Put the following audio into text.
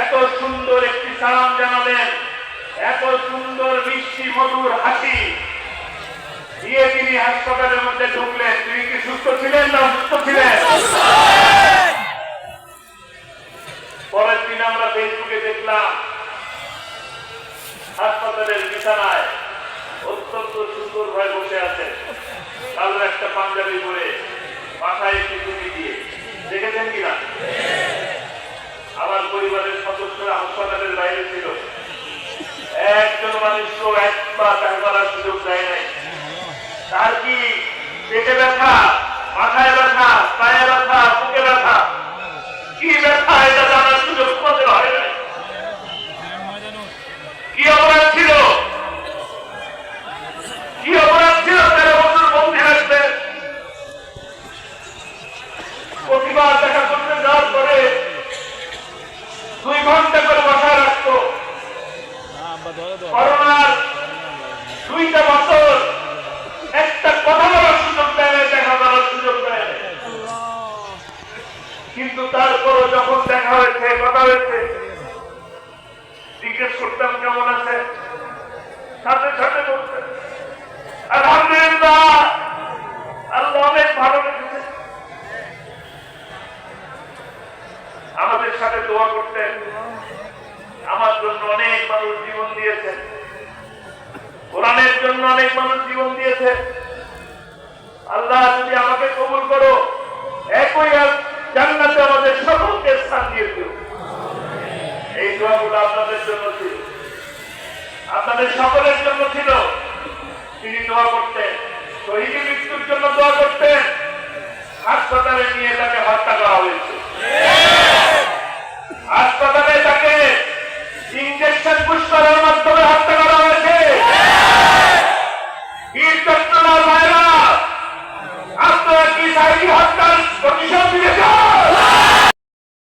এত সুন্দর একটি সালাম জানালেন এত সুন্দর মিষ্টি, মধুর হাসি। দিয়ে তিনি হাসপাতালের মধ্যে ঢুকলেন। তিনি কি সুস্থ ছিলেন না অসুস্থ ছিলেন? পরের দিন আমরা ফেসবুকে দেখলাম, হাসপাতালের বিছানায় অত্যন্ত সুন্দর ভাবে বসে আছে। কালো একটা পাঞ্জাবি পরে মাথায় একটি দিয়ে। দেখেছেন কিনা? পরিবারের হাসপাতালের বাইরে ছিল। একজন মানুষকেও এক পা দেখা করার সুযোগ দেয় নাই। তার কি পেটে ব্যথা, মাথায় ব্যথা, পায়ে ব্যথা বুকে ব্যথা কি ব্যথা এটা জানার সুযোগ তোমাদের হয় নাই কি অপরাধ ছিল কি অপরাধ ছিল তেরো বছর বন্দি রাখবে প্রতিবার দেখা করতে যাওয়ার পরে দুই ঘণ্টা করে বসায় রাখতো দুইটা বছর একটা কথা বলার সুযোগ দেয়, দেখা করার সুযোগ দেয়। কিন্তু তারপরও যখন দেখা হয়েছে, কথা হয়েছে, জিজ্ঞেস করতাম কেমন আছে? সাথে সাথে আলহামদুলিল্লাহ, আল্লাহ অনেক ভালো রেখেছে। আমাদের সাথে দোয়া করতেন। আমার জন্য অনেক মানুষ দিয়েছেন কোরআনের জন্য অনেক মানুষ জীবন দিয়েছে। আল্লাহ যদি আমাকে কবুল করো, একই জান্নাতে আমাদের সকলকে স্থান দিয়ে দিও। এই দোয়াগুলো আপনাদের জন্য ছিল। আপনাদের সকলের জন্য ছিল। তিনি দোয়া করতেন শহীদ মৃত্যুর জন্য দোয়া করতেন। হাসপাতালে নিয়ে তাকে হত্যা